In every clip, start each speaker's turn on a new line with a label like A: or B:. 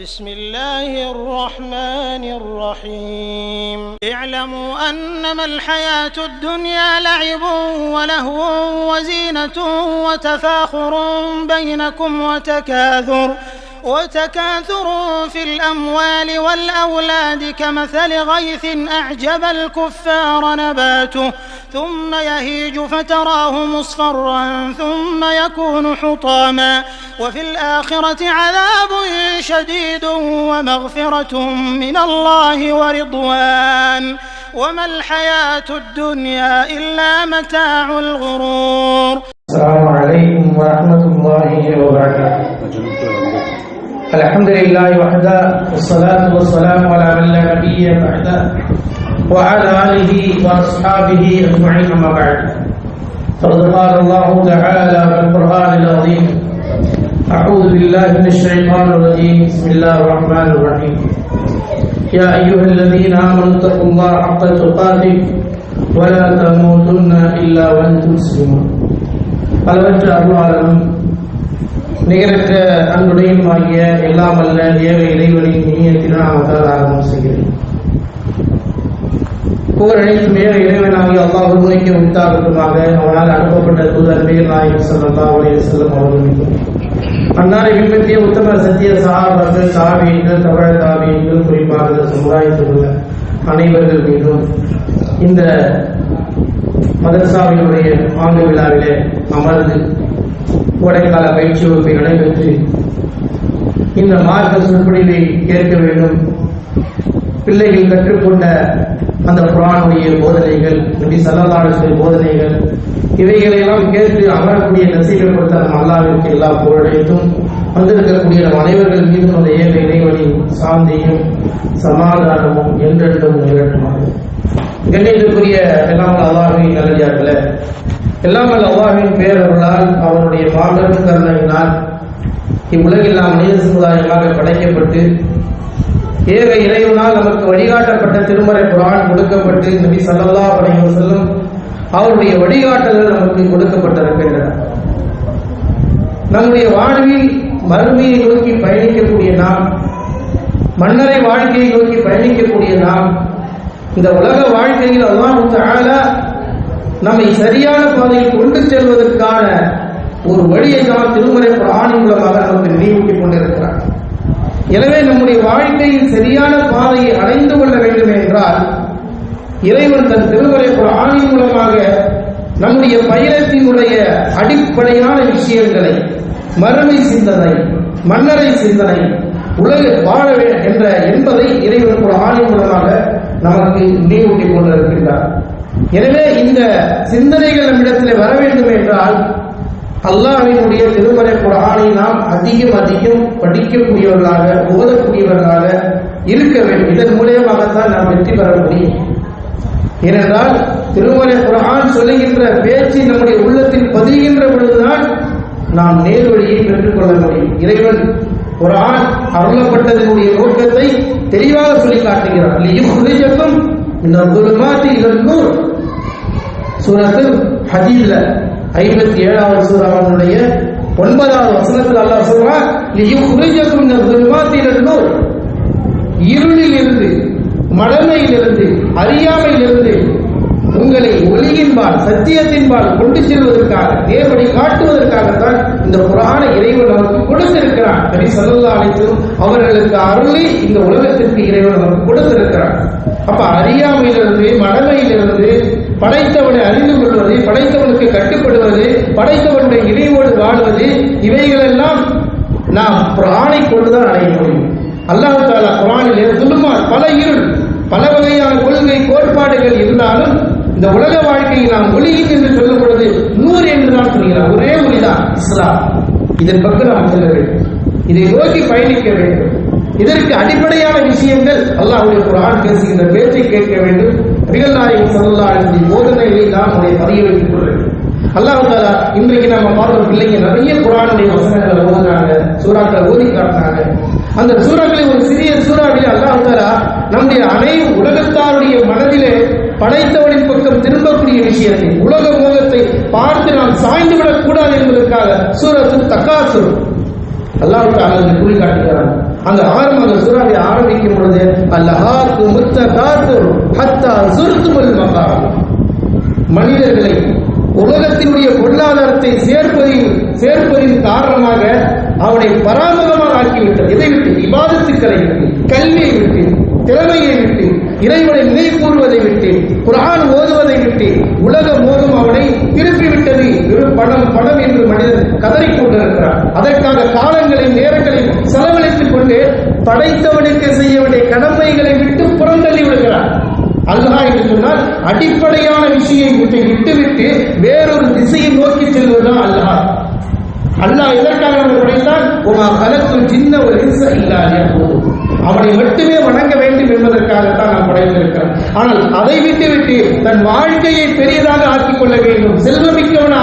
A: بسم الله الرحمن الرحيم اعلموا أنما الحياة الدنيا لعب ولهو وزينة وتفاخر بينكم وتكاثر وتكاثر في الأموال والأولاد كمثل غيث أعجب الكفار نباته ثم يهيج فتراه مصفرا ثم يكون حطاما وفي الآخرة عذاب شديد ومغفرة من الله ورضوان وما الحياة الدنيا إلا متاع الغرور
B: السلام عليكم ورحمة الله وبركاته الحمد لله وحده والصلاة والسلام على من لا نبي بعده وعلى آله وأصحابه أجمعين أما بعد فقد قال الله تعالى في القرآن العظيم أعوذ بالله من الشيطان الرجيم بسم الله الرحمن الرحيم يا أيها الذين آمنوا اتقوا الله حق تقاته ولا تموتن إلا وأنتم مسلمون الله அருளாளனும் நிகரற்ற அன்புடையும் ஆகிய எல்லாம் அல்ல ஏவ இறைவனின் இனியத்தினால் அவதால் ஆரம்பம் செய்கிறேன் புகழ் மேல இறைவனாகி அல்லாஹ் உண்மைக்கு உண்டாகட்டுமாக அவனால் அனுப்பப்பட்ட தூதர் மேல் நாயகம் செல்லல்லா உடைய செல்லும் அவர்கள் அன்னாரை பின்பற்றிய உத்தம சத்திய சகாபாக்கள் சாவியங்கள் தமிழ் காவியங்கள் குறிப்பாக சமுதாயத்தில் உள்ள அனைவர்கள் மீதும் இந்த மதர்சாவினுடைய ஆண்டு விழாவிலே அமர்ந்து கோடைக்கால பயிற்சி வகுப்பை நடைபெற்று இந்த மார்க்க சொற்பொழிவை ஏற்க வேண்டும் பிள்ளைகள் கற்றுக்கொண்ட அந்த புராணுடைய போதனைகள் நபி சல்லல்லாடைய போதனைகள் இவைகளையெல்லாம் கேட்டு அமரக்கூடிய நசீகை கொடுத்த நம் அல்லாவிற்கு எல்லா புகழைத்தும் வந்திருக்கக்கூடிய நம் அனைவர்கள் மீதும் அந்த ஏக இறைவனின் சாந்தியும் சமாதானமும் என்றென்றும் நிகழ்த்துமாறு கண்ணியத்துக்குரிய எல்லாம் அல்லாஹின் நல்லடியார்களை எல்லாம் அல்லாவின் பேரவர்களால் அவருடைய மாபெரும் கருணையினால் இவ்வுலகில் நாம் மனித சமுதாயமாக படைக்கப்பட்டு ஏக இறைவனால் நமக்கு வழிகாட்டப்பட்ட திருமறை குரான் கொடுக்கப்பட்டு நபி சல்லா படைய செல்லும் அவருடைய வழிகாட்டல்கள் நமக்கு கொடுக்கப்பட்டிருக்கின்றன நம்முடைய வாழ்வில் மறுமையை நோக்கி பயணிக்கக்கூடிய நாம் மன்னரை வாழ்க்கையை நோக்கி பயணிக்கக்கூடிய நாம் இந்த உலக வாழ்க்கையில் அல்லாஹு தாலா நம்மை சரியான பாதையில் கொண்டு செல்வதற்கான ஒரு வழியை தான் திருமறை பிராணி மூலமாக நமக்கு நினைவூட்டிக் கொண்டிருக்கிறார் எனவே நம்முடைய வாழ்க்கையில் சரியான பாதையை அடைந்து கொள்ள வேண்டும் என்றால் இறைவன் தன் திருமறை பிராணி மூலமாக நம்முடைய பயணத்தினுடைய அடிப்படையான விஷயங்களை மறுமை சிந்தனை மன்னரை சிந்தனை உலக வாழ என்ற என்பதை இறைவன் ஒரு ஆணி மூலமாக நமக்கு நினைவூட்டிக் கொண்டிருக்கின்றார் எனவே இந்த சிந்தனைகள் நம்மிடத்தில் வர வேண்டும் என்றால் அல்லாவினுடைய திருமலை குரானை நாம் அதிகம் அதிகம் படிக்கக்கூடியவர்களாக ஓதக்கூடியவர்களாக இருக்க வேண்டும் இதன் மூலியமாகத்தான் நாம் வெற்றி பெற முடியும் ஏனென்றால் திருமலை குரான் சொல்லுகின்ற பேச்சு நம்முடைய உள்ளத்தில் பதிகின்ற பொழுதுதான் நாம் நேர்வழியை வழியை பெற்றுக்கொள்ள முடியும் இறைவன் குரான் அருளப்பட்டதனுடைய நோக்கத்தை தெளிவாக சொல்லி காட்டுகிறார் இந்த இதன் நூல் சூரத்து ஹதீல்ல ஐம்பத்தி ஏழாவது சூறாவனுடைய ஒன்பதாவது வசனத்தில் அல்லாஹ் சொல்றான் இருளில் இருந்து மடமையிலிருந்து அறியாமையிலிருந்து உங்களை ஒளியின்பால் சத்தியத்தின்பால் கொண்டு செல்வதற்காக நேர்படி காட்டுவதற்காக தான் இந்த புராண இறைவன் நமக்கு கொடுத்திருக்கிறான் நபி சல்லா அனைத்தும் அவர்களுக்கு அருளி இந்த உலகத்திற்கு இறைவன் நமக்கு கொடுத்திருக்கிறான் அப்ப அறியாமையிலிருந்து மடமையிலிருந்து படைத்தவனை அறிந்து கொள்வது படைத்தவனுக்கு கட்டுப்படுவது படைத்தவனுடைய இணைவோடு வாழ்வது இவைகளெல்லாம் நாம் பிராணை கொண்டுதான் அடைய முடியும் அல்லாஹு தாலா குரானிலே சொல்லுமா பல இருள் பல வகையான கொள்கை கோட்பாடுகள் இருந்தாலும் இந்த உலக வாழ்க்கையை நாம் ஒளியில் என்று சொல்லும் பொழுது நூறு என்று தான் சொல்கிறார் ஒரே மொழிதான் இஸ்லாம் இதன் பக்கம் நாம் செல்ல வேண்டும் இதை நோக்கி பயணிக்க வேண்டும் இதற்கு அடிப்படையான விஷயங்கள் அல்லாஹுடைய குரான் பேசுகின்ற பேச்சை கேட்க வேண்டும் நிகழ்நாயகம் சல்லா போதனைகளை நாம் அதை பதிய வைத்துக் கொள்ள அல்லாஹ் அல்லாஹாலா இன்றைக்கு நம்ம பார்க்குற பிள்ளைங்க நிறைய குரானுடைய வசனங்களை ஓதுனாங்க சூறாக்களை ஓதி காட்டினாங்க அந்த சூறாக்களை ஒரு சிறிய அல்லாஹ் அல்லாஹாலா நம்முடைய அனை உலகத்தாருடைய மனதிலே படைத்தவனின் பக்கம் திரும்பக்கூடிய விஷயத்தை உலக மோகத்தை பார்த்து நான் சாய்ந்து விடக்கூடாது என்பதற்காக சூரத்து தக்காசுர் அல்லாவுக்கு அதை குறி காட்டுகிறான் அந்த ஆரம்ப அந்த சூறாவை ஆரம்பிக்கும் பொழுது அல்லஹாக்கு முத்த காத்தூர் ஹத்தா சுருத்து மகாம் மனிதர்களை உலகத்தினுடைய பொருளாதாரத்தை சேர்ப்பதில் சேர்ப்பதின் காரணமாக அவனை பராமரமாக ஆக்கிவிட்டது இதை விட்டு விவாதத்துக்களை விட்டு கல்வியை விட்டு திறமையை விட்டு இறைவனை நினை கூறுவதை விட்டு குரான் ஓதுவதை விட்டு உலக மோதும் அவனை திருப்பிவிட்டது வெறும் பணம் பணம் என்று மனிதன் கொண்டிருக்கிறார் அதற்காக காலங்களை நேரங்களை செலவழித்துக் கொண்டு படைத்தவனுக்கு செய்ய வேண்டிய கடமைகளை விட்டு புறந்தள்ளி விடுகிறார் அல்லாஹ் என்று சொன்னால் அடிப்படையான விஷயத்தை விட்டுவிட்டு வேறொரு திசையை நோக்கி செல்வதுதான் அல்லாஹ் அல்லாஹ் எதற்காக நம்ம படைத்தான் உமா கலத்து சின்ன ஒரு இல்லாத போதும் அவனை மட்டுமே வணங்க வேண்டும் என்பதற்காகத்தான் நாம் படைத்திருக்கிறோம் ஆனால் அதை விட்டுவிட்டு தன் வாழ்க்கையை பெரியதாக ஆக்கிக் கொள்ள வேண்டும்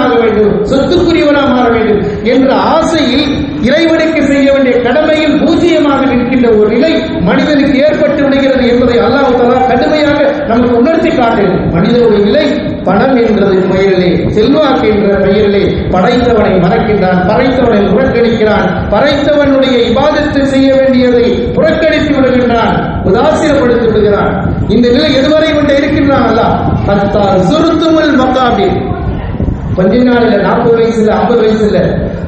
B: ஆக வேண்டும் சொத்துக்குரியவனாக மாற வேண்டும் என்ற ஆசையில் இறைவனுக்கு செய்ய வேண்டிய கடமையில் பூஜ்ஜியமாக நிற்கின்ற ஒரு நிலை மனிதனுக்கு ஏற்பட்டு விடுகிறது என்பதை அல்லாஹால கடுமையாக நமக்கு உணர்த்தி மனித ஒரு நிலை பணம் என்றது பெயரிலே செல்வாக்கு என்ற பெயரிலே படைத்தவனை மறக்கின்றான் படைத்தவனை புறக்கணிக்கிறான் படைத்தவனுடைய இபாதத்தை செய்ய வேண்டியதை புறக்கணித்து விடுகின்றான் உதாசீனப்படுத்தி விடுகிறான் இந்த நிலை எதுவரை கொண்டு இருக்கின்றான் அல்ல சுருத்துமல் மக்காபி கொஞ்ச நாளில் நாற்பது வயசுல ஐம்பது வயசுல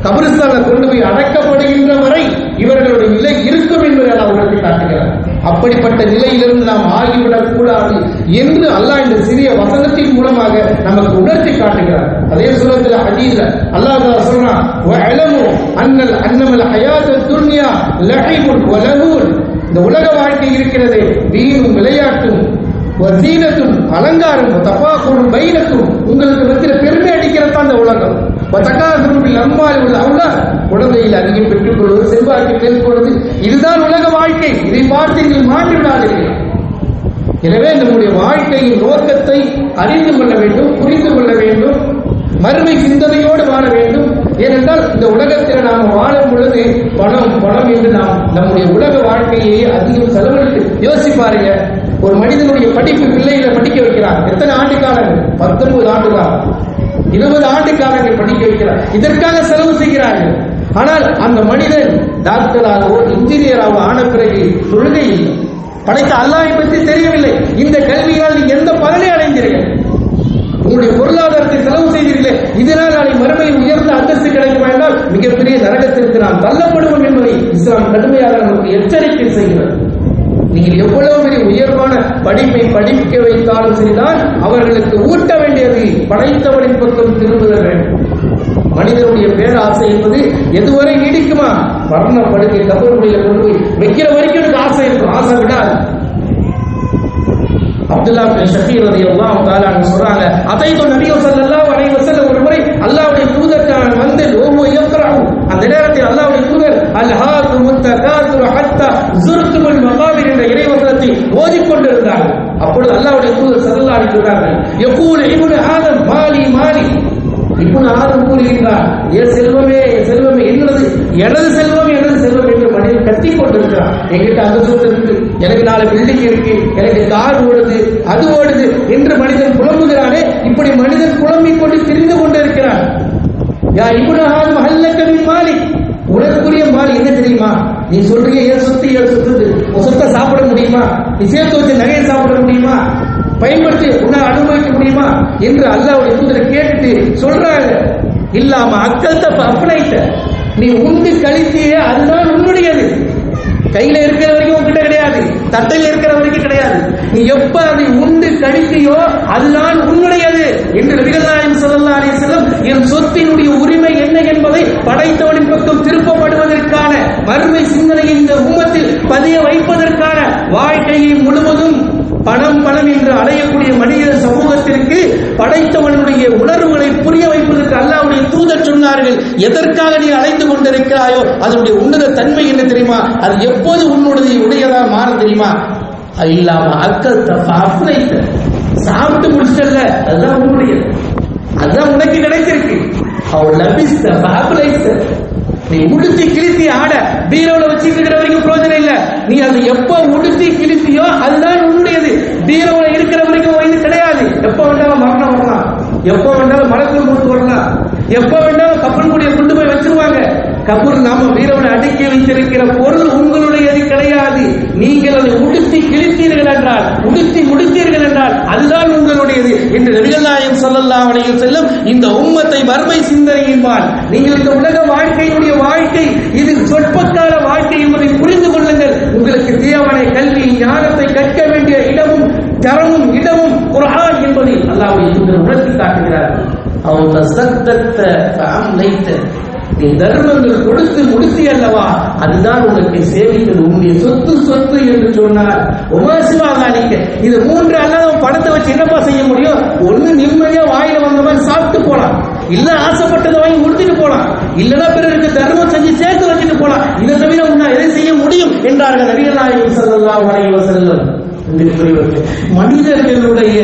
B: கபிரிஸ்தான கொண்டு போய் அடக்கப்படுகின்ற வரை இவர்களுடைய நிலை இருக்கும் என்பதை அவர்களுக்கு காட்டுகிறார் அப்படிப்பட்ட நிலையிலிருந்து நாம் ஆகிவிடக் கூடாது என்று அல்லாஹ் இந்த சிறிய வசனத்தின் மூலமாக நமக்கு உணர்த்தி காட்டுகிறார் அதே சுரத்தில் அடியில் அல்லாஹ் சொல்றான் இந்த உலக வாழ்க்கை இருக்கிறது வீணும் விளையாட்டும் வசீனத்தும் அலங்காரம் தப்பாக்கூடும் பைனக்கும் உங்களுக்கு மத்தியில பெருமை அடிக்கிறதான் அந்த உலகம் தக்காகுருவில் அம்மாவில் உள்ள அவ்வளோ குழந்தையில் அதிகம் பெற்றுக்கொள்வது கொள்வது செல்வாக்கு மேற்கொள்வது இதுதான் உலக வாழ்க்கை இதை பார்த்து நீங்கள் மாற்றி விடாதீர்கள் எனவே நம்முடைய வாழ்க்கையின் நோக்கத்தை அறிந்து கொள்ள வேண்டும் புரிந்து கொள்ள வேண்டும் மறுமை சிந்தனையோடு வாழ வேண்டும் ஏனென்றால் இந்த உலகத்தில் நாம் வாழும் பொழுது பணம் பணம் என்று நாம் நம்முடைய உலக வாழ்க்கையை அதிகம் செலவழித்து யோசிப்பாருங்க ஒரு மனிதனுடைய படிப்பு பிள்ளைகளை படிக்க வைக்கிறார் எத்தனை ஆண்டு காலங்கள் பத்தொன்பது ஆண்டு காலம் இருபது ஆண்டு காலங்கள் படிக்க வைக்கிறார் இதற்காக செலவு செய்கிறார்கள் ஆனால் அந்த மனிதன் டாக்டராகவோ இன்ஜினியராகவோ ஆன பிறகு தொழுகை இல்லை படைத்த அல்லாஹை பற்றி தெரியவில்லை இந்த கல்வியால் நீ எந்த பலனை அடைந்தீர்கள் உங்களுடைய பொருளாதாரத்தை செலவு செய்தீர்களே இதனால் நாளை மறுமை உயர்ந்த அந்தஸ்து கிடைக்குமா என்றால் மிகப்பெரிய நரகத்திற்கு நாம் தள்ளப்படுவோம் என்பதை இஸ்லாம் கடுமையாக நமக்கு எச்சரிக்கை செய்கிறது நீங்கள் எவ்வளவு பெரிய உயர்வான படிப்பை படிக்க வைத்தாலும் சரிதான் அவர்களுக்கு ஊட்ட வேண்டியது படைத்தவரின் பக்கம் திரும்புதல் வேண்டும் மனிதனுடைய பேராசை என்பது எதுவரை நீடிக்குமா மரண படுக்கை கபருடைய கொண்டு வைக்கிற வரைக்கும் எனக்கு ஆசை இருக்கும் ஆசை விடாது அப்துல்லா பின் ஷபீர் ரதி அல்லாஹ் தாலான்னு சொல்றாங்க அதை நபியோ சல்லல்லாஹு அலைஹி வஸல்லம் ஒரு முறை அல்லாஹ்வுடைய தூதர்கான் வந்து ஓ இயக்கறாகும் அந்த நேரத்தில் அல்லாவுடைய தூதர் அல்ஹாது முத்தகாதுர் ஹத்தா ஜுர்துமுல் மகாமிர் என்ற இறைவசனத்தை ஓதிக்கொண்டிருந்தார்கள் அப்பொழுது அல்லாவுடைய தூதர் சல்லா சொல்றார்கள் எப்போது இபுன் ஆதம் மாலி மாலி இப்பொழுது ஆதம் கூறுகின்றார் என் செல்வமே என் செல்வமே என்னது எனது செல்வம் எனது செல்வம் என்று மனிதன் கட்டி கொண்டிருக்கிறார் எங்கிட்ட அந்த சொத்து இருக்கு எனக்கு நாலு பில்டிங் இருக்கு எனக்கு கார் ஓடுது அது ஓடுது என்று மனிதன் புலம்புகிறானே இப்படி மனிதன் புலம்பிக் கொண்டு திரிந்து கொண்டிருக்கிறான் யா இபுனஹால் மஹல்லக்க மின் மாலிக் உனக்குரிய மால் என்ன தெரியுமா நீ சொல்றிய ஏன் சொத்து ஏன் சொத்து உன் சொத்தை சாப்பிட முடியுமா நீ சேர்த்து வச்சு நகையை சாப்பிட முடியுமா பயன்படுத்தி உன்னை அனுபவிக்க முடியுமா என்று அல்லாவுடைய தூதரை கேட்டுட்டு சொல்றாங்க இல்லாம அக்கல்த அப்ளைத்த நீ உண்டு கழித்தியே அதுதான் உன்னுடையது கையில இருக்கிற வரைக்கும் உங்ககிட்ட கிடையாது தட்டையில் இருக்கிற வரைக்கும் கிடையாது நீ எப்ப அதை உண்டு கழித்தியோ அதுதான் உன்னுடையது என்று நபிகள் நாயம் செல்லம் என் சொத்தினுடைய இருப்பதை படைத்தவனின் பக்கம் திருப்பப்படுவதற்கான மறுமை சிந்தனையை இந்த உம்மத்தில் பதிய வைப்பதற்கான வாழ்க்கையை முழுவதும் பணம் பணம் என்று அடையக்கூடிய மனித சமூகத்திற்கு படைத்தவனுடைய உணர்வுகளை புரிய வைப்பதற்கு அல்லாவுடைய தூதர் சொன்னார்கள் எதற்காக நீ அழைத்து கொண்டிருக்கிறாயோ அதனுடைய உன்னத தன்மை என்ன தெரியுமா அது எப்போது உன்னுடைய உடையதா மாற தெரியுமா இல்லாம அக்கத்தை சாப்பிட்டு முடிச்சல அதுதான் உன்னுடைய அதுதான் உனக்கு கிடைச்சிருக்கு அவன் லபிஸ்த பாபுலைஸ்த நீ உடுத்தி கிழித்தி ஆட பீரோல வச்சுட்டு வரைக்கும் பிரோஜனம் இல்ல நீ அது எப்போ உடுத்தி கிழித்தியோ அதுதான் உன்னுடையது பீரோல இருக்கிற வரைக்கும் வயது கிடையாது எப்போ வேண்டாலும் மரணம் வரலாம் எப்போ வேண்டாலும் மலக்குள் கொண்டு வரலாம் எப்போ வேண்டாலும் கப்பல் கூடிய கொண்டு போய் வச்சிருவாங்க கபூர் நாம வீரவனை அடுக்கி வைத்திருக்கிற பொருள் உங்களுடையது கிடையாது நீங்கள் அதை உடுத்தி கிழித்தீர்கள் என்றால் உடுத்தி செய்தீர்கள் என்றால் அதுதான் உங்களுடையது என்று நபிகள் நாயம் சொல்லல்லா வலையில் செல்லும் இந்த உம்மத்தை வறுமை சிந்தனையின் நீங்கள் இந்த உலக வாழ்க்கையினுடைய வாழ்க்கை இது சொற்பக்கால வாழ்க்கை என்பதை புரிந்து கொள்ளுங்கள் உங்களுக்கு தேவனை கல்வி ஞானத்தை கற்க வேண்டிய இடமும் தரமும் இடமும் குரான் என்பதை அல்லாவுடைய உணர்த்தி காட்டுகிறார் அவன் சத்தத்தை நீ தர்மங்கள் கொடுத்து முடித்து அல்லவா அதுதான் உனக்கு சேமித்தது உன்னுடைய சொத்து சொத்து என்று சொன்னார் உமாசிவாதானிக்க இது மூன்று அல்லாத பணத்தை வச்சு என்னப்பா செய்ய முடியும் ஒண்ணு நிம்மதியா வாயில வந்த மாதிரி சாப்பிட்டு போலாம் இல்ல ஆசைப்பட்டதை வாங்கி கொடுத்துட்டு போலாம் இல்லனா பிறருக்கு தர்மம் செஞ்சு சேர்த்து வச்சுட்டு போலாம் இதை தவிர உன்னால் எதை செய்ய முடியும் என்றார்கள் நவீன நாயகம் செல்லலாம் வரைய செல்லும் மனிதர்களுடைய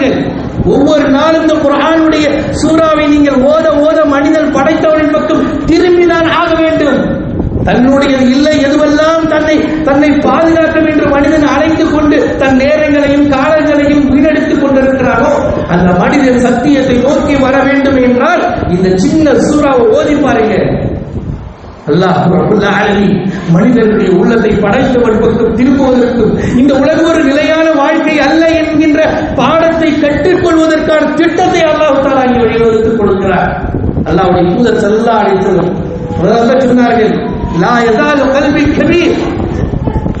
B: பாருங்கள் ஒவ்வொரு நாளும் இந்த குரானுடைய சூறாவை நீங்கள் ஓத ஓத மனிதன் படைத்தவனின் பக்கம் திரும்பினான் ஆக வேண்டும் தன்னுடைய இல்லை எதுவெல்லாம் தன்னை தன்னை பாதுகாக்கும் என்று மனிதன் அழைத்துக் கொண்டு தன் நேரங்களையும் காலங்களையும் வீணடித்துக் கொண்டிருக்கிறாரோ அந்த மனிதன் சத்தியத்தை நோக்கி வர வேண்டும் என்றால் இந்த சின்ன சூறாவை ஓதி பாருங்க அல்லாஹ் மனிதர்களுடைய உள்ளத்தை படைத்தவள் பக்கம் திரும்புவதற்கும் இந்த உலகம் ஒரு நிலையான வாழ்க்கை அல்ல என்கின்ற பாடத்தை கற்றுக்கொள்வதற்கான திட்டத்தை அல்லாஹ் வழிவகுத்துக் கொடுக்கிறார் அல்லாவுடைய தூதர் செல்லா அழைத்ததும் சொன்னார்கள்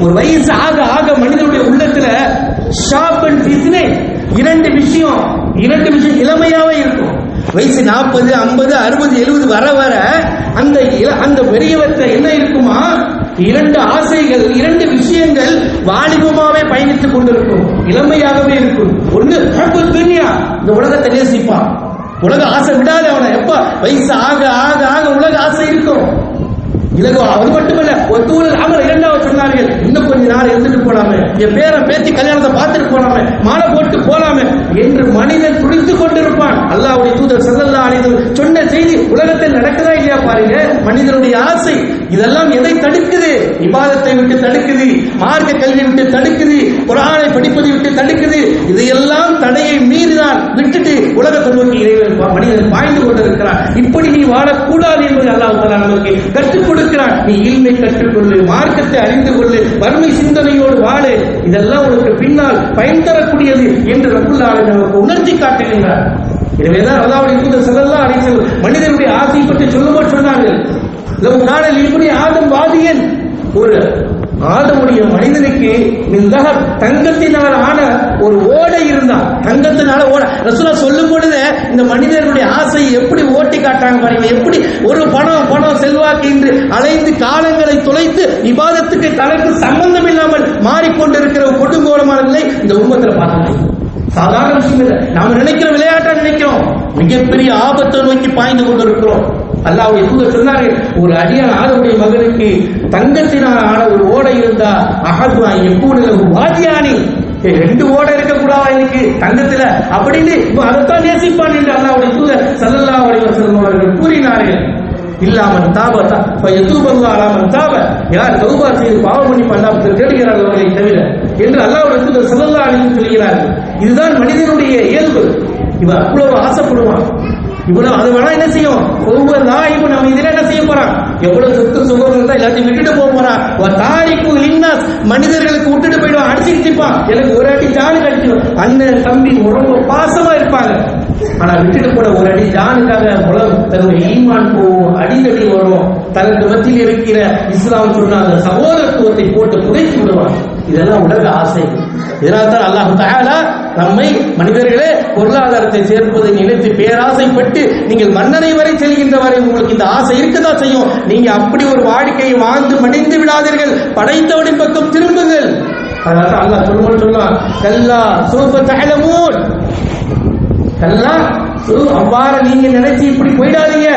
B: ஒரு வயசு ஆக ஆக மனிதனுடைய உள்ளத்துல ஷாப் அண்ட் இரண்டு விஷயம் இரண்டு விஷயம் இளமையாவே இருக்கும் வயசு நாற்பது ஐம்பது அறுபது எழுபது வர வர அந்த அந்த பெரியவர்கிட்ட என்ன இருக்குமா இரண்டு ஆசைகள் இரண்டு விஷயங்கள் வாலிபமாவே பயணித்துக் கொண்டிருக்கும் இளமையாகவே இருக்கும் ஒண்ணு துன்யா இந்த உலகத்தை நேசிப்பான் உலக ஆசை விடாத அவனை எப்ப வயசு ஆக ஆக ஆக உலக ஆசை இருக்கும் இலகுவா அது மட்டுமல்ல ஒரு தூழல் அமர் இரண்டாவது சொன்னார்கள் இன்னும் கொஞ்ச நாள் இருந்துட்டு போலாமே என் பேரை பேச்சு கல்யாணத்தை பார்த்துட்டு போலாமே மாலை போட்டு போலாமே என்று மனிதன் துடித்து கொண்டிருப்பான் அல்லாவுடைய தூதர் செல்லல்லா அனைத்து சொன்ன செய்தி உலகத்தில் நடக்குதா இல்லையா பாருங்க மனிதனுடைய ஆசை இதெல்லாம் எதை தடுக்குது விவாதத்தை விட்டு தடுக்குது மார்க்க கல்வி விட்டு தடுக்குது குரானை படிப்பதை விட்டு தடுக்குது இதையெல்லாம் தடையை மீறிதான் விட்டுட்டு உலகத்தை நோக்கி இறைவன் மனிதன் பாய்ந்து கொண்டிருக்கிறான் வாழக்கூடாது என்பதை அல்லாஹ் நமக்கு கற்றுக் கொடுக்கிறான் நீ இல்மை கற்றுக்கொள்ளு மார்க்கத்தை அறிந்து கொள்ளு வறுமை சிந்தனையோடு வாழு இதெல்லாம் உனக்கு பின்னால் பயன் தரக்கூடியது என்று ரகுல்லாலை நமக்கு உணர்ச்சி காட்டுகின்றார் எனவேதான் அல்லாவுடைய தூதர் செல்லலாம் அழைத்து மனிதனுடைய ஆசை பற்றி சொல்லுமா சொன்னார்கள் இந்த காணல் இப்படி ஆதம் வாதியன் ஒரு ஆதமுடைய மனிதனுக்கு மிக தங்கத்தினால் ஆன ஒரு ஓடை இருந்தான் தங்கத்தினால ஓட ரசூலா சொல்லும் பொழுது இந்த மனிதனுடைய ஆசையை எப்படி ஓட்டி காட்டாங்க பாருங்க எப்படி ஒரு பணம் பணம் செல்வாக்கு என்று அலைந்து காலங்களை தொலைத்து விவாதத்துக்கு தனக்கு சம்பந்தம் இல்லாமல் மாறிக்கொண்டிருக்கிற கொடுங்கோலமான நிலை இந்த உண்மத்தில் பார்க்க சாதாரண விஷயம் இல்லை நாம நினைக்கிற விளையாட்டா நினைக்கிறோம் மிகப்பெரிய ஆபத்தை நோக்கி பாய்ந்து கொண்டிருக்கிறோம் அல்லாவுடைய தூதர் சொன்னார்கள் ஒரு அடியான் ஆளுடைய மகனுக்கு தங்கத்தினால் ஆன ஒரு ஓடை இருந்தா அகதுவா எப்பூடல வாதியானி ரெண்டு ஓடை இருக்கக்கூடாதா எனக்கு தங்கத்துல அப்படின்னு இப்போ அதைத்தான் நேசிப்பான் என்று அல்லாவுடைய தூதர் சல்லல்லா உடைய அவர்கள் கூறினார்கள் இல்லாமல் தாபத்தா இப்போ எதுவும் அல்லாமல் தாப யார் தௌபா செய்து பாவம் பண்ணி பண்ணாமல் தேடுகிறார்கள் அவர்களை தவிர என்று அல்லாவுடைய தூதர் சல்லல்லா அழிந்து சொல்கிறார்கள் இதுதான் மனிதனுடைய இயல்பு இவன் அவ்வளவு ஆசைப்படுவான் இவ்வளவு அது வேணா என்ன செய்யும் ஒவ்வொரு நாள் இப்ப நம்ம இதுல என்ன செய்ய போறான் எவ்வளவு சொத்து சுகம் இருந்தா எல்லாத்தையும் விட்டுட்டு போக போறான் ஒரு தாரிப்பு லின்னாஸ் மனிதர்களுக்கு விட்டுட்டு போயிடுவான் அடிச்சுட்டு இருப்பான் எனக்கு ஒரு அடி ஜானு கிடைச்சிடும் அண்ணன் தம்பி ரொம்ப பாசமா இருப்பாங்க ஆனா விட்டுட்டு போன ஒரு அடி ஜானுக்காக முழம் தன்னுடைய ஈமான் போவோம் அடிதடி வரும் தனக்கு மத்தியில் இருக்கிற இஸ்லாம் அந்த சகோதரத்துவத்தை போட்டு புதைத்து விடுவான் இதெல்லாம் உலக ஆசை இதனால்தான் அல்லாஹு தாயாலா நம்மை மனிதர்களே பொருளாதாரத்தை சேர்ப்பதை நினைத்து பேராசைப்பட்டு நீங்கள் மன்னனை வரை செல்கின்ற வரை உங்களுக்கு இந்த ஆசை இருக்கதான் செய்யும் நீங்க அப்படி ஒரு வாழ்க்கையை வாழ்ந்து மடிந்து விடாதீர்கள் படைத்தவனின் பக்கம் திரும்புங்கள் அதனால அல்லாஹ் சொல்லுவோம் சொன்னான் கல்லா சூப்ப தகலமூன் கல்லா அவ்வாற நீங்க நினைச்சு இப்படி போயிடாதீங்க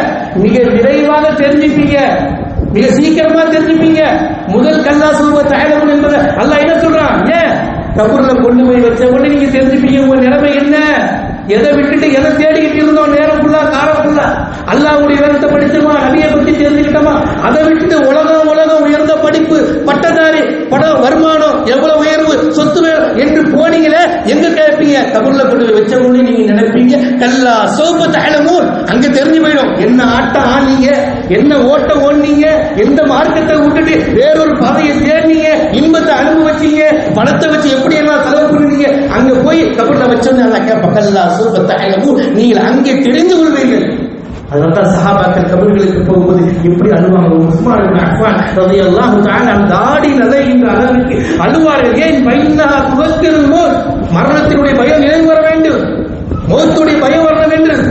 B: மிக விரைவாக தெரிஞ்சுப்பீங்க மிக சீக்கிரமா தெரிஞ்சுப்பீங்க முதல் கல்லா சூப்ப தகலமூன் என்பதை அல்லாஹ் என்ன சொல்றான் ஏன் கபூர்ல கொண்டு போய் வச்ச உடனே நீங்க தெரிஞ்சுப்பீங்க உங்க நிலைமை என்ன எதை விட்டுட்டு எதை தேடிக்கிட்டு இருந்தோம் நேரம் ஃபுல்லா காரம் ஃபுல்லா அல்லாவுடைய வேதத்தை படிச்சிருமா நபியை பற்றி தெரிஞ்சுக்கிட்டோமா அதை விட்டுட்டு உலகம் உலகம் உயர்ந்த படிப்பு பட்டதாரி படம் வருமானம் எவ்வளவு உயர்வு சொத்து என்று போனீங்களே எங்க கேட்பீங்க தமிழ்ல கொண்டு வச்ச மொழி நீங்க நினைப்பீங்க கல்லா சோப்பு தகலமூல் அங்க தெரிஞ்சு போயிடும் என்ன ஆட்டம் ஆனீங்க என்ன ஓட்டம் ஓடினீங்க எந்த மார்க்கத்தை விட்டுட்டு வேறொரு பாதையை தேடினீங்க இன்பத்தை அனுபவிச்சீங்க பணத்தை வச்சு எப்படி எல்லாம் போய் கபூர்ல வச்சோன்னு அல்லா கேட்போம் கல்லா சூபத்தாயமு நீங்கள் அங்கே தெரிந்து கொள்வீர்கள் அதனால்தான் சஹாபாக்கள் கபர்களுக்கு போகும்போது எப்படி அழுவாங்க உஸ்மான் அஃபான் ரதையெல்லாம் அந்த ஆடி நதை என்ற அளவிற்கு அழுவார்கள் ஏன் பைனா துவக்கிறமோ மரணத்தினுடைய பயம் நினைவு வர வேண்டும் மோத்துடைய பயம் வர வேண்டும்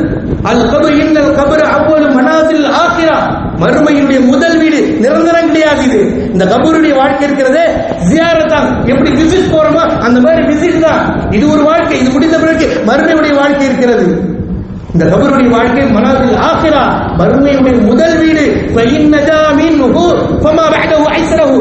B: அல் கபர் இன்னல் கபர் அவ்வளவு மனாசில் ஆக்கிறா மறுமையினுடைய முதல் வீடு நிரந்தரம் கிடையாது இது இந்த கபருடைய வாழ்க்கை இருக்கிறதே ஜியாரத் எப்படி விசிட் போறோமோ அந்த மாதிரி விசிட் தான் இது ஒரு வாழ்க்கை இது முடிந்த பிறகு மறுமையுடைய வாழ்க்கை இருக்கிறது இந்த கபருடைய வாழ்க்கை மனாசில் ஆக்கிறா மறுமையுடைய முதல் வீடு ஃபைன் நஜா மீன் ஃபமா பஅதஹு ஐஸரஹு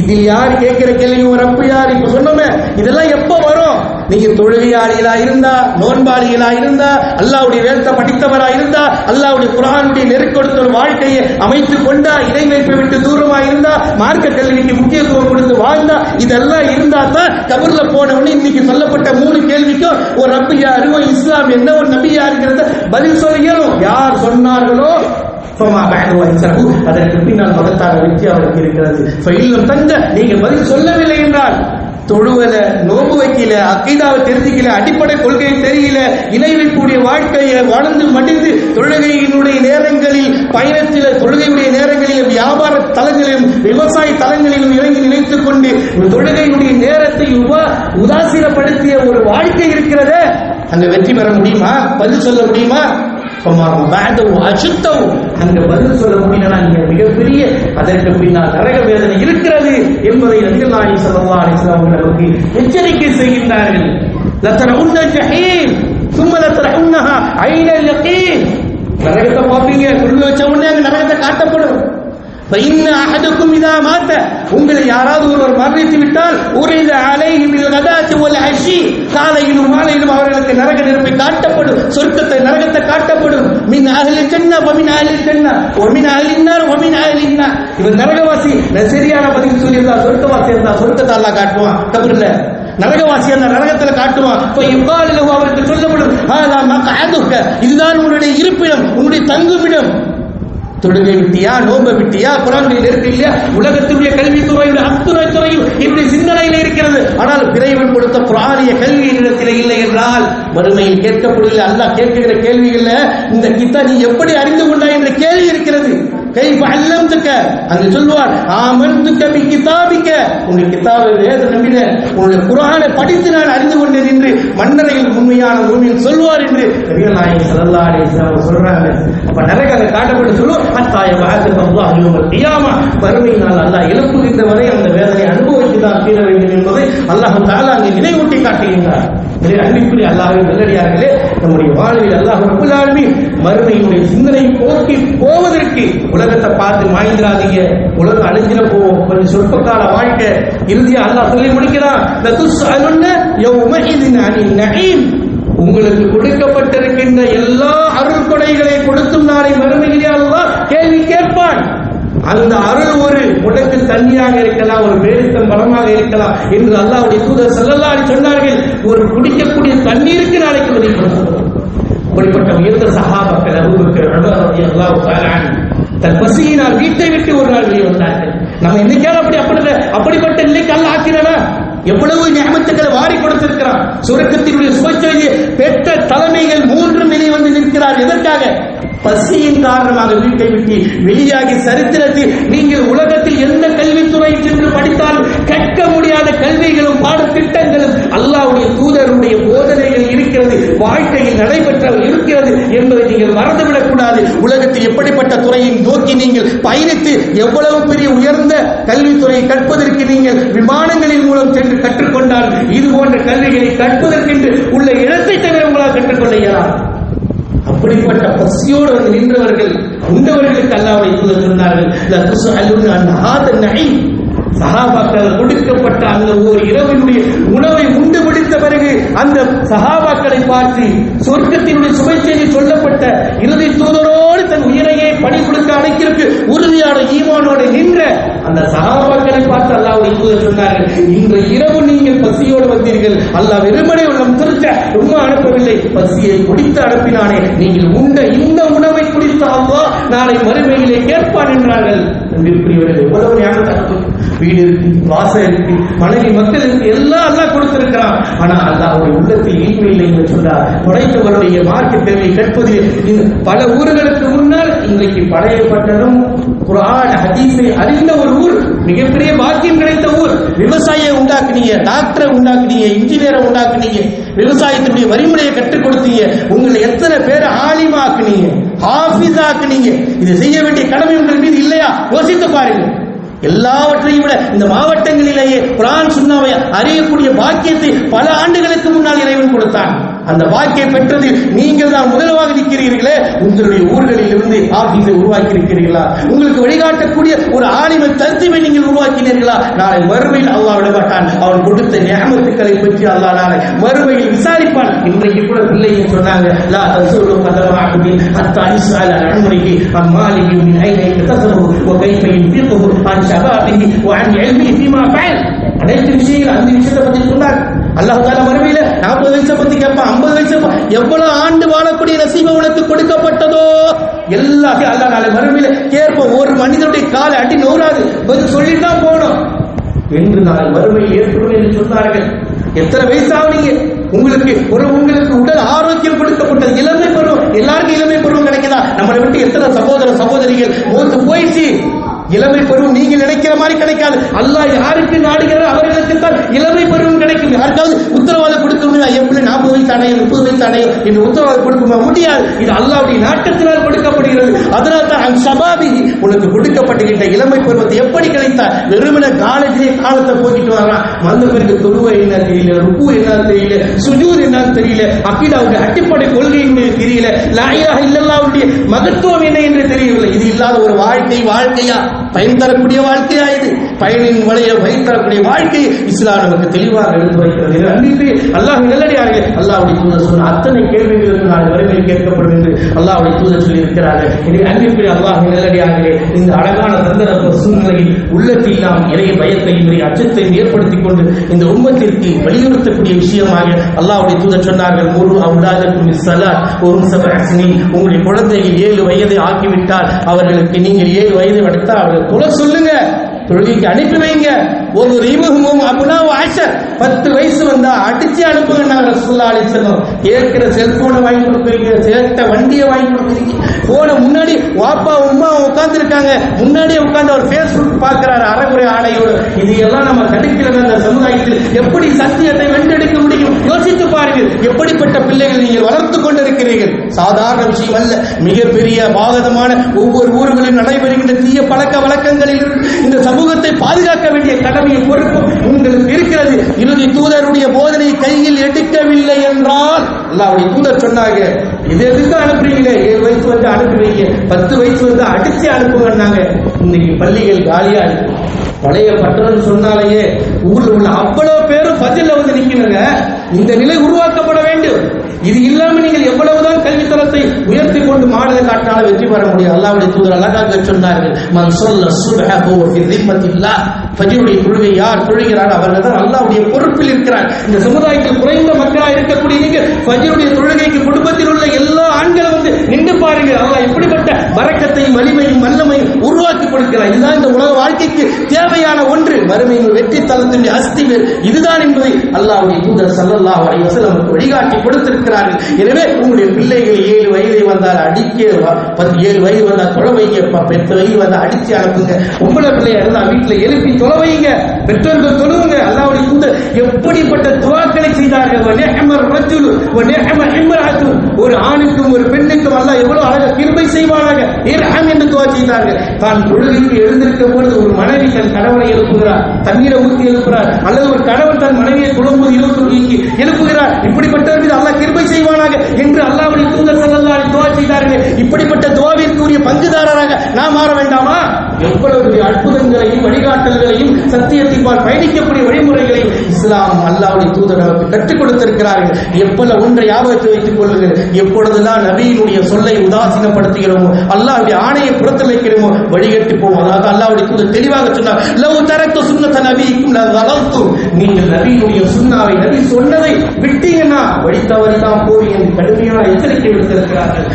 B: இதில் யார் கேட்கிற கேள்வி ஒரு அப்பு யார் இப்ப சொன்னோமே இதெல்லாம் எப்போ வரும் நீங்க தொழிலாளிகளா இருந்தா நோன்பாளிகளா இருந்தா அல்லாவுடைய வேதத்தை படித்தவரா இருந்தா அல்லாவுடைய குரானுடைய நெருக்கொடுத்த ஒரு வாழ்க்கையை அமைத்து கொண்டா இணை வைப்பை விட்டு தூரமா இருந்தா மார்க்க கல்விக்கு முக்கியத்துவம் கொடுத்து வாழ்ந்தா இதெல்லாம் இருந்தா தான் கபர்ல போனவொடனே இன்னைக்கு சொல்லப்பட்ட மூணு கேள்விக்கும் ஒரு ரப்பு யாரு இஸ்லாம் என்ன ஒரு நபி யாருங்கிறத பதில் சொல்ல இயலும் யார் சொன்னார்களோ அதற்கு பின்னால் மகத்தான வெற்றி அவருக்கு இருக்கிறது இல்லம் தங்க நீங்கள் பதில் சொல்லவில்லை என்றால் தொழுவல நோம்பு வைக்கல அக்கைதாவை தெரிஞ்சுக்கல அடிப்படை கொள்கை தெரியல இணைவில் கூடிய வாழ்க்கையை வளர்ந்து மடிந்து தொழுகையினுடைய நேரங்களில் பயணத்தில் தொழுகையுடைய நேரங்களிலும் வியாபார தலங்களிலும் விவசாய தலங்களிலும் இறங்கி நினைத்துக் கொண்டு தொழுகையினுடைய நேரத்தை உதாசீனப்படுத்திய ஒரு வாழ்க்கை இருக்கிறத அந்த வெற்றி பெற முடியுமா பதில் சொல்ல முடியுமா அங்க பதில் சொல்ல முடியலன்னா நீங்க மிகப்பெரிய அதற்கு பின்னால் நரக வேதனை இருக்கிறது என்பதை நபிகள்லாஹி ஸல்லல்லாஹு அலைஹி எச்சரிக்கை செய்கின்றார்கள் லத்தரவுன்ன ஜஹீம் சும்ம லத்தரவுன்னஹா ஐனல் யகீன் நரகத்தை பார்ப்பீங்க குறி வச்ச உடனே அங்க நரகத்தை காட்டப்படும் இதா மாத்த உங்களை யாராவது ஒருவர் மரணித்து விட்டால் உரைத அலையும் காலையிலும் மாலையிலும் அவர்களுக்கு நரக நெருப்பை காட்டப்படும் சொர்க்கத்தை நரகத்தை காட்டப்படும் மின் அகலில் சென்ன ஒமின் அகலில் சென்ன ஒமின் அகலின்னார் ஒமின் அகலின்னார் இவர் நரகவாசி சரியான பதில் சொல்லியிருந்தா சொர்க்கவாசி இருந்தா சொர்க்கத்தை எல்லாம் காட்டுவான் கபரில் நரகவாசி அந்த நரகத்துல காட்டுவான் இப்போ இவ்வாறு அவருக்கு சொல்லப்படும் இதுதான் உன்னுடைய இருப்பிடம் உன்னுடைய தங்குமிடம் தொழுகை விட்டியா நோம்ப விட்டியா குரான்கள் இருக்கு இல்லையா கல்வி கல்வித்துறையுடைய அத்துறை துறையும் இன்றைய சிந்தனையில் இருக்கிறது ஆனால் இறைவன் கொடுத்த புராணிய கல்வி இடத்தில் இல்லை என்றால் மறுமையில் கேட்கப்படவில்லை அல்லாஹ் கேட்கிற கேள்விகள்ல இந்த கித்தா நீ எப்படி அறிந்து கொண்டாய் என்ற கேள்வி இருக்கிறது கைஃப அல்லம்துக்க அங்கு சொல்வார் ஆமன்துக்க பி கிதாபிக்க உங்கள் கிதாபை வேத நம்பின உங்களுடைய குரானை படித்து நான் அறிந்து கொண்டேன் என்று மன்னரையில் உண்மையான மூமியில் சொல்வார் என்று நபிகள் நாயகம் சல்லா அலிஸ்லாம் சொல்றாங்க அப்ப நிறைய அதை காட்டப்பட்டு சொல்லுவோம் அத்தாய வாசல் அல்லாஹ் இவங்க தியாமா வறுமையினால் அல்லாஹ் எழுப்புகின்ற வரை அந்த வேதனை அனுபவித்து தான் தீர வேண்டும் என்பதை அல்லாஹ் தாலா அங்கே நினைவூட்டி காட்டுகின்றார் சகோதரர்களே அன்பிற்குரிய அல்லாஹின் நல்லடியார்களே நம்முடைய வாழ்வில் அல்லாஹ் ரபுல்லாலுமே மறுமையினுடைய சிந்தனை போக்கி போவதற்கு உலகத்தை பார்த்து மாய்ந்திராதீங்க உலகம் அழிஞ்சிட போவோம் கொஞ்சம் சொற்ப வாழ்க்கை இறுதியாக அல்லாஹ் சொல்லி முடிக்கிறான் உங்களுக்கு கொடுக்கப்பட்டிருக்கின்ற எல்லா அருள் கொடைகளை கொடுத்தும் நாளை மறுமையிலே அல்லாஹ் கேள்வி கேட்பான் அந்த அருள் ஒரு முடக்கு தண்ணியாக இருக்கலாம் ஒரு வேலித்தம் பலமாக இருக்கலாம் என்று அல்லாவுடைய தூதர் செல்லல்லாடி சொன்னார்கள் ஒரு குடிக்கக்கூடிய தண்ணீருக்கு நாளைக்கு மதிப்பு அப்படிப்பட்ட உயர்ந்த சகாபாக்கள் அனுபவம் தன் பசியினால் வீட்டை விட்டு ஒரு நாள் வெளியே வந்தார்கள் நம்ம என்னைக்காவது அப்படி அப்படி அப்படிப்பட்ட நிலைக்கு அல்ல ஆக்கிறானா எவ்வளவு ஞாபகத்துக்களை வாரி கொடுத்திருக்கிறான் சுரக்கத்தினுடைய சுவச்சொல்லியை பெற்ற தலைமைகள் மூன்றும் நிலை வந்து நிற்கிறார் எதற்காக பசியின் காரணமாக வீட்டை விட்டு வெளியாகி சரித்திரத்தில் நீங்கள் உலகத்தில் எந்த கல்வித்துறை சென்று படித்தாலும் கற்க முடியாத கல்விகளும் பாடத்திட்டங்களும் அல்லாவுடைய தூதருடைய போதனைகள் இருக்கிறது வாழ்க்கையில் நடைபெற்றவர் இருக்கிறது என்பதை நீங்கள் மறந்துவிடக் கூடாது உலகத்தில் எப்படிப்பட்ட துறையை நோக்கி நீங்கள் பயணித்து எவ்வளவு பெரிய உயர்ந்த கல்வித்துறையை கற்பதற்கு நீங்கள் விமானங்களின் மூலம் சென்று கற்றுக்கொண்டால் இது போன்ற கல்விகளை கற்பதற்கென்று உள்ள இடத்தை தவிர உங்களால் கற்றுக்கொள்ள இயலாது அப்படிப்பட்ட பசியோடு வந்து நின்றவர்கள் உண்டவர்களுக்கு அல்லாவை இருந்தார்கள் சகாபாக்கள் கொடுக்கப்பட்ட அந்த ஓர் இரவினுடைய உணவை உண்டு முடித்த பிறகு அந்த சகாபாக்களை பார்த்து சொர்க்கத்தினுடைய சுவை செய்தி சொல்லப்பட்ட இறுதி தூதரோடு தன் உயிரையே பணி கொடுக்க அழைக்கிறதுக்கு உறுதியான ஈமானோடு நின்ற அந்த சகாபாக்களை பார்த்து அல்லாவுடைய தூதர் சொன்னார்கள் இன்று இரவு நீங்கள் பசியோடு வந்தீர்கள் அல்லா வெறுமனை உள்ளம் திருச்ச ரொம்ப அனுப்பவில்லை பசியை குடித்து அனுப்பினானே நீங்கள் உண்ட இந்த உணவை குடித்த நாளை மறுமையிலே கேட்பான் என்றார்கள் எவ்வளவு ஞானம் தரப்பட்டு வீடு இருக்கு வாசல் இருக்கு மனைவி மக்கள் இருக்கு எல்லாம் எல்லாம் கொடுத்திருக்கிறான் ஆனா அல்லா அவருடைய உள்ளத்தில் ஈவு இல்லை என்று சொல்றார் படைத்தவருடைய மார்க்கு தேவை கேட்பது பல ஊர்களுக்கு முன்னால் இன்றைக்கு படையப்பட்டதும் குரான் ஹதீஸை அறிந்த ஒரு ஊர் மிகப்பெரிய பாக்கியம் கிடைத்த ஊர் விவசாயியை உண்டாக்குனீங்க டாக்டரை உண்டாக்குனீங்க இன்ஜினியரை உண்டாக்குனீங்க விவசாயத்தினுடைய வரிமுறையை கற்றுக் கொடுத்தீங்க உங்களை எத்தனை பேரை ஆலிமாக்குனீங்க ஹாஃபிஸ் ஆக்குனீங்க இதை செய்ய வேண்டிய கடமை உங்கள் மீது இல்லையா யோசித்து பாருங்க எல்லாவற்றையும் விட இந்த மாவட்டங்களிலேயே குரான் சுண்ணாவை அறியக்கூடிய பாக்கியத்தை பல ஆண்டுகளுக்கு முன்னால் இறைவன் கொடுத்தான் அந்த வாக்கை பெற்றது நீங்கள் தான் முதலவாக நிற்கிறீர்களே உங்களுடைய ஊர்களில் இருந்து ஆபீஸை உருவாக்கி இருக்கிறீர்களா உங்களுக்கு வழிகாட்டக்கூடிய ஒரு ஆலிம தர்த்திவை நீங்கள் உருவாக்கினீர்களா நாளை மறுமையில் அல்லா விடமாட்டான் அவன் கொடுத்த நியமத்துக்களை பற்றி அல்லாஹ் நாளை மறுமையில் விசாரிப்பான் இன்றைக்கு கூட பிள்ளையும் சொன்னாங்க லா தசூலும் அனைத்து விஷயங்கள் அஞ்சு விஷயத்தை பற்றி சொன்னார் அல்லாஹ் தாலா நாற்பது வயசை பற்றி கேட்பான் ஐம்பது வயசு எவ்வளவு ஆண்டு வாழக்கூடிய நசீபம் உனக்கு கொடுக்கப்பட்டதோ எல்லாத்தையும் அல்ல நாளை மறுமையில கேட்போம் ஒரு மனிதனுடைய காலை அடி நூறாது பதில் சொல்லிட்டு தான் போனோம் என்று நாளை மறுமையில் ஏற்படும் என்று சொன்னார்கள் எத்தனை வயசாவீங்க உங்களுக்கு ஒரு உங்களுக்கு உடல் ஆரோக்கியம் கொடுக்கப்பட்டது இளமை பருவம் எல்லாருக்கும் இளமை பருவம் கிடைக்குதா நம்மளை விட்டு எத்தனை சகோதர சகோதரிகள் மூத்து போயிடுச்சு இளமை பருவம் நீங்கள் நினைக்கிற மாதிரி கிடைக்காது அல்லாஹ் யாருக்கு நாடுகிறாரோ அவர்களுக்கு தான் இளமை பருவம் கிடைக்கும் யாருக்காவது உத்தரவாதம் கொடுக்க முடியாது நாற்பது வயசு அடையும் முப்பது வயசு அடையும் இந்த உத்தரவாதம் கொடுக்க முடியாது இது அல்லாவுடைய நாட்டத்தினால் கொடுக்கப்படுகிறது அதனால தான் அந்த சபாபி உனக்கு கொடுக்கப்பட்டுகின்ற இளமை பருவத்தை எப்படி கிடைத்தார் வெறுமன காலத்திலே காலத்தை போக்கிட்டு வரான் வந்த பிறகு தொழுவ என்ன தெரியல ருப்பு என்ன தெரியல சுஜூர் என்னன்னு தெரியல அக்கீடாவுடைய அட்டிப்படை கொள்கை தெரியல லாயாக இல்லல்லாவுடைய மகத்துவம் என்ன என்று தெரியவில்லை இது இல்லாத ஒரு வாழ்க்கை வாழ்க்கையா பயன் தரக்கூடிய வாழ்க்கையா இது பயனின் வலைய வைத்தரக்கூடிய வாழ்க்கை இஸ்லாம் நமக்கு தெளிவாக எடுத்து வைக்கிறது அன்பிற்கு அல்லாஹ் நிழலடியாக அல்லாவுடைய தூதர் சொன்ன அத்தனை கேள்விகளுக்கு நாள் வரைவில் கேட்கப்படும் என்று அல்லாவுடைய தூதர் இருக்கிறார்கள் எனவே அன்பிற்கு அல்லாஹ் நிழலடியாக இந்த அழகான தந்தரப்ப சூழ்நிலையில் உள்ளத்தில் நாம் இறைய பயத்தையும் இறை அச்சத்தையும் ஏற்படுத்திக் கொண்டு இந்த உண்மத்திற்கு வலியுறுத்தக்கூடிய விஷயமாக அல்லாவுடைய தூதர் சொன்னார்கள் ஒரு அவுலாதற்கும் சலாட் ஒரு சபாசினி உங்களுடைய குழந்தையை ஏழு வயதை ஆக்கிவிட்டால் அவர்களுக்கு நீங்கள் ஏழு வயது எடுத்தால் அவர்கள் தொலை சொல்லுங்க தொழுகைக்கு அனுப்பி வைங்க ஒரு ரிமுகமும் அப்படின்னா ஆஷர் பத்து வயசு வந்தா அடிச்சு அனுப்புங்க நாங்கள் சுல்லா அலிசல்லம் கேட்கிற செல்போனை வாங்கி கொடுப்பீங்க சேர்த்த வண்டியை வாங்கி கொடுப்பீங்க போன முன்னாடி வாப்பா உமா உட்காந்துருக்காங்க முன்னாடியே உட்காந்து அவர் ஃபேஸ்புக் பாக்குறாரு அறகுறை ஆலையோடு இது எல்லாம் நம்ம கண்டிக்கிறது அந்த சமுதாயத்தில் எப்படி சத்தியத்தை வென்றெடுக்க முடியும் யோசித்து பாருங்கள் எப்படிப்பட்ட பிள்ளைகள் நீங்கள் வளர்த்து கொண்டிருக்கிறீர்கள் சாதாரண விஷயம் அல்ல மிகப்பெரிய பாகதமான ஒவ்வொரு ஊர்களில் நடைபெறுகின்ற தீய பழக்க வழக்கங்களில் இந்த சமூகத்தை பாதுகாக்க வேண்டிய கடமையை பொறுப்பு உங்களுக்கு இருக்கிறது இறுதி தூதருடைய போதனை கையில் எடுக்கவில்லை என்றால் அல்லாவுடைய தூதர் சொன்னாங்க இது எதுக்கு அனுப்புறீங்களே ஏழு வயசு வந்து அனுப்புவீங்க பத்து வயசு வந்து அடிச்சு அனுப்புங்கன்னாங்க இன்னைக்கு பள்ளிகள் காலியா இருக்கு பழைய பட்டணம் சொன்னாலேயே ஊர்ல உள்ள அவ்வளவு பேரும் பதில வந்து நிக்கணுங்க இந்த நிலை உருவாக்கப்பட வேண்டும் இது இல்லாம நீங்கள் எவ்வளவு எவ்வளவு கல்வித்தரத்தை உயர்த்தி கொண்டு மாடலை காட்டினாலும் வெற்றி பெற முடியும் அல்லாவுடைய தூதர் அழகாக சொன்னார்கள் மன் சொல்ல சுபஹில்லா பஜியுடைய குழுவை யார் தொழுகிறார் அவர்கள் தான் அல்லாவுடைய பொறுப்பில் இருக்கிறார் இந்த சமுதாயத்தில் குறைந்த மக்களாக இருக்கக்கூடிய நீங்கள் பஜியுடைய தொழுகைக்கு குடும்பத்தில் உள்ள எல்லா ஆண்களும் வந்து நின்று பாருங்க அல்லா எப்படிப்பட்ட வரக்கத்தையும் வலிமையும் வல்லமையும் உருவாக்கி கொடுக்கிறார் இதுதான் இந்த உலக வாழ்க்கைக்கு தேவையான ஒன்று வறுமையின் வெற்றி தளத்தினுடைய அஸ்திவேர் இதுதான் என்பதை அல்லாவுடைய தூதர் சல்லல்லா வரை வசல் வழிகாட்டி கொடுத்திருக்கிறார்கள் எனவே உங்களுடைய பிள்ளைகள் ஏழு வயது வந்தால் அடிக்க ஏழு வயது வந்தால் தொலை வைங்க பெற்ற வயது வந்தால் அடிச்சு அனுப்புங்க உங்களை பிள்ளையா இருந்தால் வீட்டில் எழுப்பி தொலை வைங்க பெற்றோர்கள் தொழுவுங்க அல்லாவுடைய இந்த எப்படிப்பட்ட துவாக்களை செய்தார்கள் ஒரு ஆணுக்கும் ஒரு பெண்ணுக்கும் அல்ல எவ்வளவு அழக கிருமை செய்வானாக என்று துவா செய்தார்கள் தான் பொழுதுக்கு எழுந்திருக்க பொழுது ஒரு மனைவி தன் கடவுளை எழுப்புகிறார் தண்ணீரை ஊற்றி எழுப்புகிறார் அல்லது ஒரு கடவுள் தன் மனைவியை குடும்பம் எழுப்புகிறார் இப்படிப்பட்டவர் மீது அல்ல கிருமை செய்வானாக என்று அல்லாஹ் அல்லாஹுடைய தூதர் செல்லல்லாடி துவா செய்தார்கள் இப்படிப்பட்ட துவாவிற்குரிய பங்குதாரராக நாம் மாற வேண்டாமா எவ்வளவு அற்புதங்களையும் வழிகாட்டல்களையும் சத்தியத்தின் பயணிக்கக்கூடிய வழிமுறைகளையும் இஸ்லாம் அல்லாவுடைய தூதர் கற்றுக் கொடுத்திருக்கிறார்கள் எப்பல ஒன்றை ஞாபகத்தை வைத்துக் கொள்ளுங்கள் எப்பொழுதெல்லாம் நபியினுடைய சொல்லை உதாசீனப்படுத்துகிறோமோ அல்லாவுடைய ஆணையை புறத்தமைக்கிறோமோ வழிகட்டி போவோம் அதாவது அல்லாவுடைய தூதர் தெளிவாக சொன்னார் லவ் தரத்து சுண்ணத்தை நபிக்கும் நீங்கள் நபியினுடைய சுண்ணாவை நபி சொன்னதை விட்டீங்கன்னா வழி தவறி தான் போய் என்று கடுமையான அர்ப்பணித்து விடுத்திருக்கிறார்கள்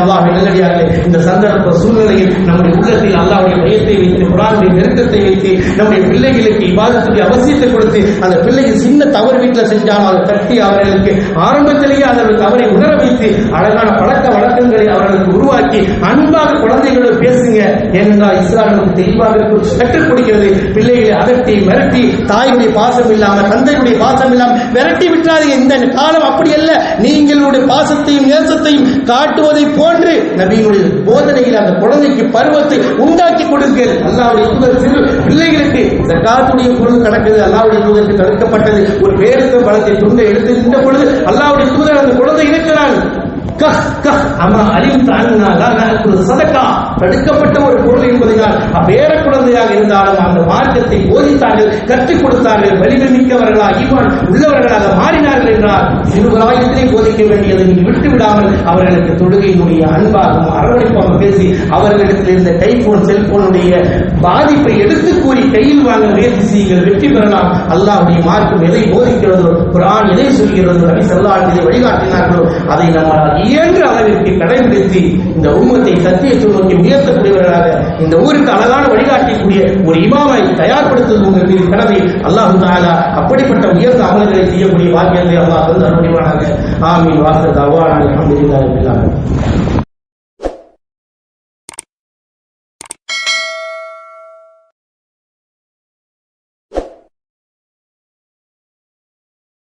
B: அல்லாஹ் நல்லடியார்களே இந்த சந்தர்ப்ப சூழ்நிலையில் நம்முடைய உள்ளத்தில் அல்லாவுடைய பயத்தை வைத்து குரானுடைய நெருக்கத்தை வைத்து நம்முடைய பிள்ளைகளுக்கு இவ்வாதத்துடைய அவசியத்தை கொடுத்து அந்த பிள்ளைகள் சின்ன தவறு வீட்டில் செஞ்சாலும் அதை தட்டி அவர்களுக்கு ஆரம்பத்திலேயே அந்த தவறை உணர வைத்து அழகான பழக்க வழக்கங்களை அவர்களுக்கு உருவாக்கி அன்பாக குழந்தைகளோடு பேசுங்க ஏனென்றால் இஸ்லாமுக்கு நமக்கு தெளிவாக கற்றுக் கொடுக்கிறது பிள்ளைகளை அதட்டி மிரட்டி தாயுடைய பாசம் இல்லாமல் தந்தையுடைய பாசம் இல்லாமல் விரட்டி விட்டாதீங்க இந்த காலம் அப்படி அல்ல நீங்களுடைய பாசம் பாசத்தையும் நேசத்தையும் காட்டுவதை போன்று நபியினுடைய போதனையில் அந்த குழந்தைக்கு பருவத்தை உண்டாக்கி கொடுங்கள் அல்லாவுடைய தூதர் சிறு பிள்ளைகளுக்கு சக்காத்துடைய பொருள் நடக்குது அல்லாவுடைய தூதருக்கு தடுக்கப்பட்டது ஒரு பேருந்து பலத்தை துண்டை எடுத்து நின்ற பொழுது அல்லாவுடைய தூதர் அந்த குழந்தை இருக்கிறான் கஹ் கஹ் அம்மா அழிவு தாங்கினால் சதக்கா தடுக்கப்பட்ட ஒரு பொருள் என்பதையால் பேர குழந்தையாக இருந்தாலும் அந்த மார்க்கத்தை போதித்தார்கள் கற்றுக் கொடுத்தார்கள் வலிமை மிக்கவர்களாக ஈவான் உள்ளவர்களாக மாறினார்கள் என்றால் சிறு பிராயத்திலே போதிக்க வேண்டியது நீங்கள் விட்டு விடாமல் அவர்களுக்கு தொழுகையினுடைய அன்பாகவும் அரவணைப்பாக பேசி அவர்களிடத்தில் இருந்த கைபோன் செல்போனுடைய பாதிப்பை எடுத்து கூறி கையில் வாங்க முயற்சி செய்யுங்கள் வெற்றி பெறலாம் அல்லாவுடைய மார்க்கம் எதை போதிக்கிறதோ குரான் எதை சொல்கிறதோ ரவி செல்லாட்டியதை வழிகாட்டினார்களோ அதை நம்மால் இயன்ற அளவிற்கு கடைபிடித்து இந்த உண்மத்தை சத்தியத்தை நோக்கி உயர்த்தக்கூடியவர்களாக இந்த ஊருக்கு அழகான வழிகாட்டக்கூடிய ஒரு இமாமை தயார்படுத்துவது உங்களுக்கு கடமை அல்லாஹு தாலா அப்படிப்பட்ட உயர்ந்த அமல்களை செய்யக்கூடிய வாக்கியத்தை அல்லாஹ் வந்து அருள்வானாக ஆமீன் வாசல் தவான் அமீன்